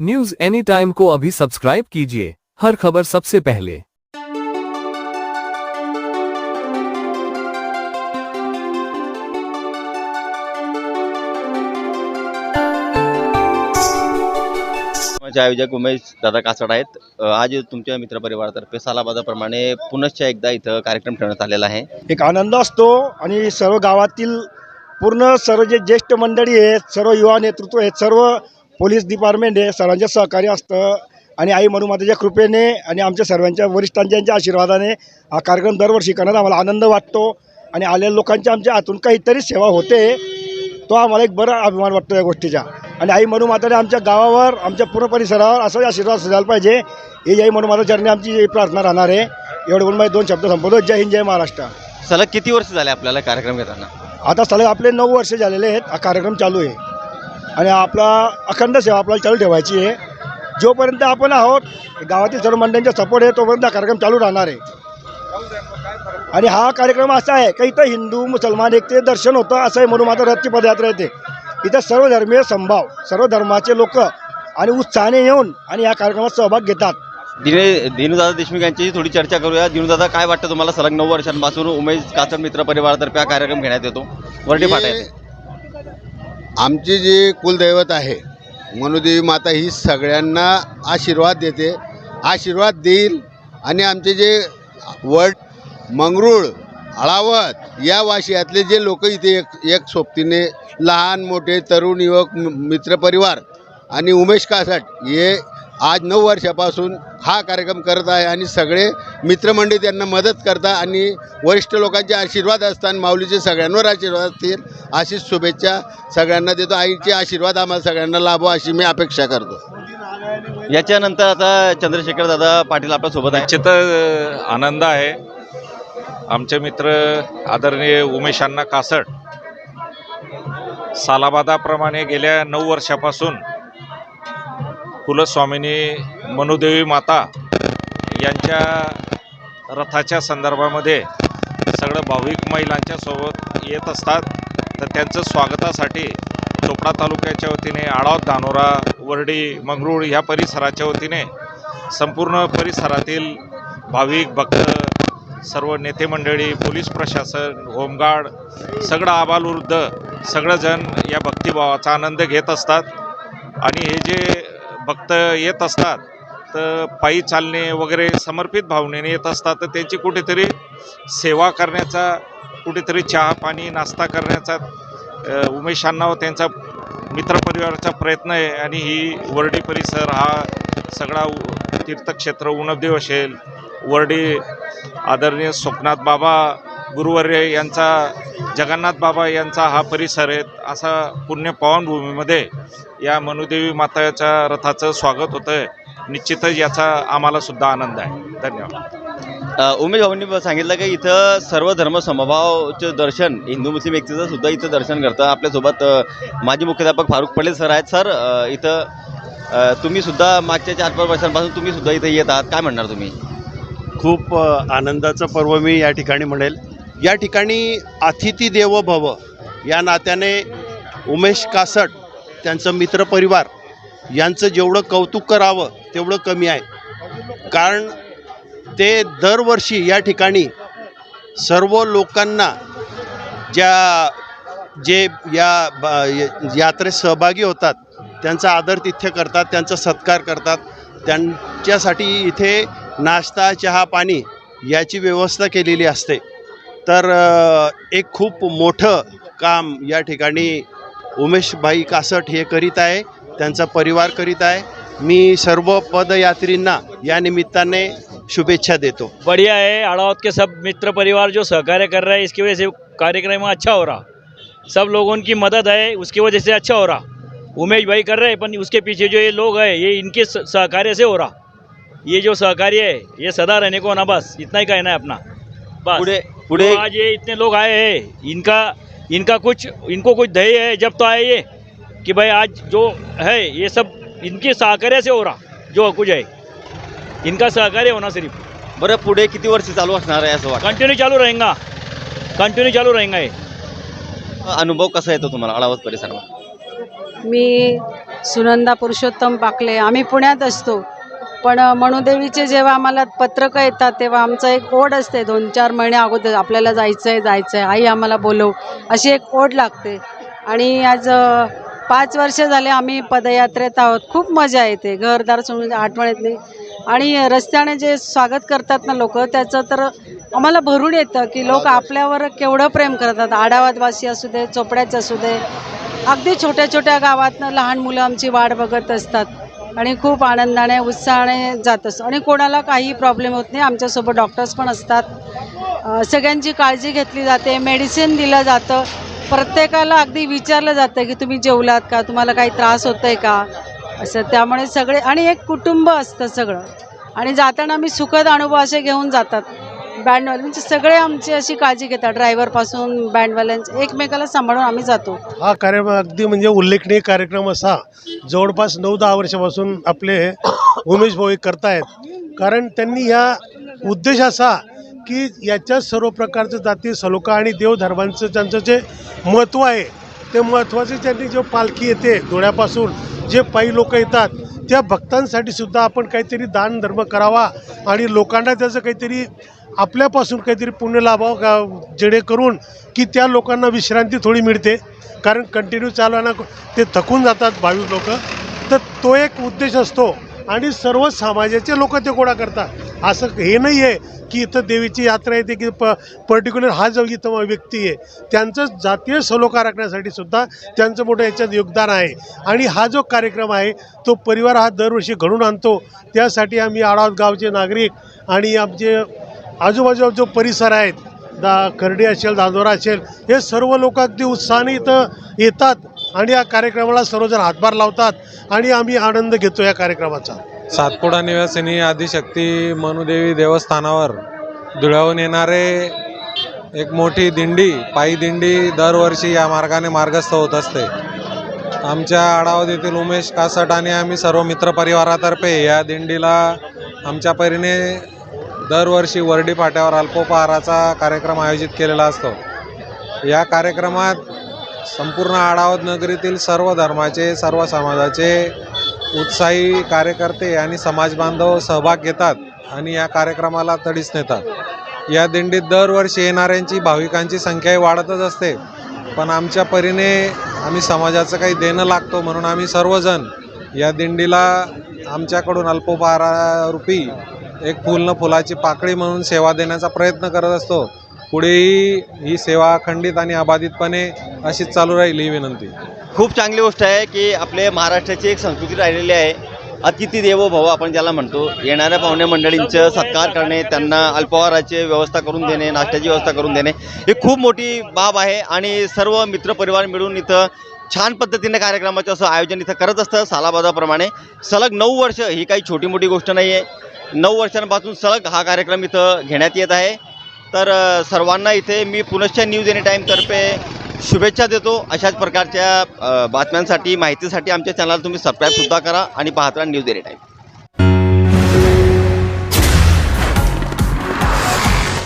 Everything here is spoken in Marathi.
न्यूज एनी टाइम को अभी सब्सक्राइब कीजिए। हर खबर सबसे पहले। माझे आयोजक उमेश दादा कासड आहेत. आज तुमच्या मित्रपरिवारातर्फे सालाबादाप्रमाणे पुनश्च एकदा इथं कार्यक्रम ठेवण्यात आलेला आहे. एक आनंद असतो आणि सर्व गावातील पूर्ण सर्व जे ज्येष्ठ मंडळी आहेत सर्व युवा नेतृत्व आहेत सर्व पोलीस डिपार्टमेंट आहे सर्वांचे सहकार्य असतं आणि आई मनुमातेच्या कृपेने आणि आमच्या सर्वांच्या वरिष्ठांच्या आशीर्वादाने हा कार्यक्रम दरवर्षी करण्यात आम्हाला आनंद वाटतो. आणि आलेल्या लोकांच्या आमच्या हातून काहीतरी सेवा होते तो आम्हाला एक बरा अभिमान वाटतो या गोष्टीचा. आणि आई मनुमाताने आमच्या गावावर आमच्या पूर्ण परिसरावर असाच आशीर्वाद झाला पाहिजे. ही आई मनुमाता चरणी आमची प्रार्थना राहणार आहे एवढे बोलून माझे दोन शब्द संपवतो. जय हिंद जय महाराष्ट्र. सलग किती वर्ष झाले आपल्याला कार्यक्रम घेताना? आता सलग आपले नऊ वर्ष झालेले आहेत हा कार्यक्रम चालू आहे. आणि आपला अखंड सेवा आपल्याला चालू ठेवायची आहे. जोपर्यंत आपण आहोत गावातील सर्व मंडळींचा सपोर्ट आहे तोपर्यंत हा कार्यक्रम चालू राहणार आहे. आणि हा कार्यक्रम असा आहे का इथं हिंदू मुसलमान एक ते दर्शन होतं असं आहे म्हणून माझा रथची पदयात्रा येते. इथं सर्व धर्मीय संभाव सर्व धर्माचे लोक आणि उत्साहाने येऊन आणि या कार्यक्रमात सहभाग घेतात. दिने दिनूदादा देशमुख यांची थोडी चर्चा करूया. दिनूदादा काय वाटतं तुम्हाला? सलग नऊ वर्षांपासून उमेश कासड मित्र परिवारातर्फे हा कार्यक्रम घेण्यात येतो. वरटी फाटा आमची जी कुलदैवत आहे मनुदेवी माता ही सगळ्यांना आशीर्वाद देते. आशीर्वाद देईल आणि आमचे जे वड मंगरूळ अळावत या वाशियातले जे लोक इथे एक एक सोबतीने लहान मोठे तरुण युवक मित्रपरिवार आणि उमेश कासट हे आज नऊ वर्षापासून हा कार्यक्रम करत आहे आणि सगळे मित्रमंडळी त्यांना मदत करतात आणि वरिष्ठ लोकांचे आशीर्वाद असतात माऊलीचे सगळ्यांवर आशीर्वाद असतील अशीच शुभेच्छा सगळ्यांना देतो. आईचे आशीर्वाद आम्हाला सगळ्यांना लाभो अशी मी अपेक्षा करतो. याच्यानंतर आता चंद्रशेखर दादा पाटील आपल्यासोबत आहे आनंद आहे. आमचे मित्र आदरणीय उमेश अण्णा कासड सालाबादाप्रमाणे गेल्या नऊ वर्षापासून कुलस्वामिनी मनुदेवी माता यांच्या रथाच्या संदर्भामध्ये सगळं भाविक महिलांच्या सोबत येत असतात. तर त्यांचं स्वागतासाठी चोपडा तालुक्याच्या वतीने आडाव धानोरा वरडी मंगरूळ ह्या परिसराच्या वतीने संपूर्ण परिसरातील भाविक भक्त सर्व नेते मंडळी पोलीस प्रशासन होमगार्ड सगळं आबालवृद्ध सगळंजण या भक्तिभावाचा आनंद घेत असतात. आणि हे जे भक्त येत असतात तर पायी चालणे वगैरे समर्पित भावनेने येत असतात तर त्यांची कुठेतरी सेवा करण्याचा कुठेतरी चहा पाणी नाश्ता करण्याचा उमेशांना व त्यांचा मित्रपरिवाराचा प्रयत्न आहे आणि ही वरडी परिसर हा सगळा उ- तीर्थक्षेत्र उणबदेव असेल. वरडी आदरणीय स्वप्नाथ बाबा गुरुवर्य यांचा जगन्नाथ बाबा यांचा हा परिसर आहे. असा पुण्य पावनभूमीमध्ये या मनुदेवी माताच्या रथाचं स्वागत होतं आहे निश्चितच याचा आम्हाला सुद्धा आनंद आहे. धन्यवाद. उमेश भाऊंनी सांगितलं की इथं सर्व धर्म समभावाचं दर्शन हिंदू मुस्लिम व्यक्तीचं सुद्धा इथं दर्शन करतं. आपल्यासोबत माजी मुख्याध्यापक फारुख पटेल सर आहेत. सर इथं तुम्ही सुद्धा मागच्या चार पाच वर्षांपासून तुम्ही सुद्धा इथं येत आहात. काय म्हणणार तुम्ही? खूप आनंदाचं पर्व मी या ठिकाणी म्हणेल. या ठिकाणी अतिथी देव भव या नात्याने उमेश कासट त्यांचं मित्रपरिवार यांचं जेवढं कौतुक करावं तेवढं कमी आहे. कारण ते दरवर्षी या ठिकाणी सर्व लोकांना ज्या जे या यात्रेत सहभागी होतात त्यांचा आदरातिथ्य करतात त्यांचा सत्कार करतात त्यांच्यासाठी इथे नाश्ता चहा पाणी याची व्यवस्था केलेली असते. तर एक खूप मोठं काम या ठिकाणी उमेशभाई कासट हे करीत आहे त्यांचा परिवार करीत आहे. मी सर्व पदयात्रींना या निमित्ताने शुभेच्छा देतो. बढ़िया है अड़ावत के सब मित्र परिवार जो सहकार्य कर रहे हैं इसकी वजह से कार्यक्रम अच्छा हो रहा। सब लोगों की मदद है उसकी वजह से अच्छा हो रहा। उमेश भाई कर रहे हैं पर उसके पीछे जो ये लोग हैं ये इनके स- सहकार्य से हो रहा। ये जो सहकार्य है ये सदा रहने को ना बस इतना ही कहना है अपना। बस। पुढे पुढे तो आज ये इतने लोग आए हैं इनका इनका कुछ इनको कुछ ध्येय है जब तो आए ये कि भाई आज जो है ये सब इनके सहकार्य से हो रहा जो कुछ है। इनका सहकार्य होना सिर्फ। बरं पुढे किती वर्ष चालू असणार आहे असं वाटतं? कंटिन्यू चालू रहेगा। कंटिन्यू चालू रहेगा ये। अनुभव कसा येतो तुम्हाला अळावत परिसरात मी सुनंदा पुरुषोत्तम पाकले. आम्ही पुण्यात असतो. पण मनुदेवीचे जेव्हा आम्हाला पत्रकं येतात तेव्हा आमचं एक ओढ असते. दोन चार महिने अगोदर आपल्याला जायचं आहे जायचं आहे आई आम्हाला बोलव अशी एक ओढ लागते. आणि आज पाच वर्ष झाले आम्ही पदयात्रेत आहोत. खूप मजा येते. घरदार सोडून आठवण येत नाही आणि रस्त्याने जे स्वागत करतात ना लोक त्याचं तर आम्हाला भरून येतं की लोक आपल्यावर केवढं प्रेम करतात. आडावादवासी असू दे चोपड्याचे असू दे. अगदी छोट्या छोट्या गावातनं लहान मुलं आमची वाट बघत असतात. आणि खूप आनंदाने उत्साहाने जात असतो आणि कोणाला काही प्रॉब्लेम होत नाही. आमच्यासोबत डॉक्टर्स पण असतात. सगळ्यांची काळजी घेतली जाते. मेडिसिन दिलं जातं. प्रत्येकाला अगदी विचारलं जातं की तुम्ही जेवलात का? तुम्हाला काही त्रास होतो आहे का? असं. त्यामुळे सगळे आणि एक कुटुंब असतं सगळं. आणि जाताना आम्ही सुखद अनुभव असे घेऊन जातात. बँडवाले म्हणजे सगळे आमची अशी काळजी घेतात ड्रायव्हरपासून बँडवाल्यांचे एकमेकाला सांभाळून आम्ही जातो. हा कार्यक्रम अगदी म्हणजे उल्लेखनीय कार्यक्रम असा. जवळपास नऊ दहा वर्षापासून आपले उमेश भाऊ करतायत. कारण त्यांनी ह्या उद्देश असा की याच्यात सर्व प्रकारचं जाती सलोखा आणि देवधर्मांचं त्यांचं जे महत्त्व आहे ते महत्त्वाचे त्यांनी जे पालखी येते धुळ्यापासून जे पायी लोक येतात त्या भक्तांसाठी सुद्धा आपण काहीतरी दान धर्म करावा आणि लोकांना त्याचं काहीतरी आपल्यापासून काहीतरी पुण्य लाभावं का जेणेकरून की त्या लोकांना विश्रांती थोडी मिळते. कारण कंटिन्यू चालवाना ते थकून जातात भाविक लोक. तर तो एक उद्देश असतो. आणि सर्व समाजाचे लोक ते गोळा करतात. असं हे नाही आहे की इथं देवीची यात्रा येते की प पर्टिक्युलर हा जो इथं व्यक्ती आहे त्यांचं जातीय सलोखा राखण्यासाठी सुद्धा त्यांचं मोठं याच्यात योगदान आहे. आणि हा जो कार्यक्रम आहे तो परिवार हा दरवर्षी घडून आणतो. त्यासाठी आम्ही आडावत गावचे नागरिक आणि आमचे आजूबाजूला जो परिसर आहेत दा खर्डी असेल दांदोरा असेल हे सर्व लोक अगदी उत्साहाने इथं येतात आणि या कार्यक्रमाला सर्वजण हातभार लावतात आणि आम्ही आनंद घेतो या कार्यक्रमाचा. सातपुडा निवासिनी आदिशक्ती मनुदेवी देवस्थानावर धुळ्याहून येणारे एक मोठी दिंडी पायी दिंडी दरवर्षी या मार्गाने मार्गस्थ होत असते. आमच्या आडावत येथील उमेश कासट आणि आम्ही सर्व मित्रपरिवारातर्फे या दिंडीला आमच्या परीने दरवर्षी वर्डी फाट्यावर अल्पोपहाराचा कार्यक्रम आयोजित केलेला असतो. या कार्यक्रमात संपूर्ण आडावत नगरीतील सर्व धर्माचे सर्व समाजाचे उत्साही कार्यकर्ते आणि समाजबांधव सहभाग घेतात आणि या कार्यक्रमाला तडीस नेतात. या दिंडीत दरवर्षी येणाऱ्यांची भाविकांची संख्याही वाढतच असते. पण आमच्या परीने आम्ही समाजाचं काही देणं लागतो म्हणून आम्ही सर्वजण या दिंडीला आमच्याकडून अल्पोपहारारूपी एक फुल न फुलाची पाकळी म्हणून सेवा देण्याचा प्रयत्न करत असतो. पुढेही ही सेवा अखंडित आणि अबाधितपणे अशीच चालू राहील ही विनंती. खूप चांगली गोष्ट आहे की आपले महाराष्ट्राची एक संस्कृती राहिलेली आहे. अतिथी देवो भव आपण ज्याला म्हणतो. येणाऱ्या पाहुण्या मंडळींचं सत्कार करणे त्यांना अल्पहाराची व्यवस्था करून देणे नाश्त्याची व्यवस्था करून देणे ही खूप मोठी बाब आहे. आणि सर्व मित्रपरिवार मिळून इथं छान पद्धतीने कार्यक्रमाचं असं आयोजन इथं करत असतं. सालाबाजाप्रमाणे सलग नऊ वर्ष ही काही छोटी मोठी गोष्ट नाही आहे नऊ वर्षांपासून सलग हा कार्यक्रम इथं घेण्यात येत आहे. तर सर्वांना इथे मी पुनश्च न्यूज एनी टाईमतर्फे शुभेच्छा देतो. अशाच प्रकारच्या बातम्यांसाठी माहितीसाठी आमच्या चॅनलला तुम्ही सबस्क्राईबसुद्धा करा आणि पाहत राहा न्यूज एनी टाईम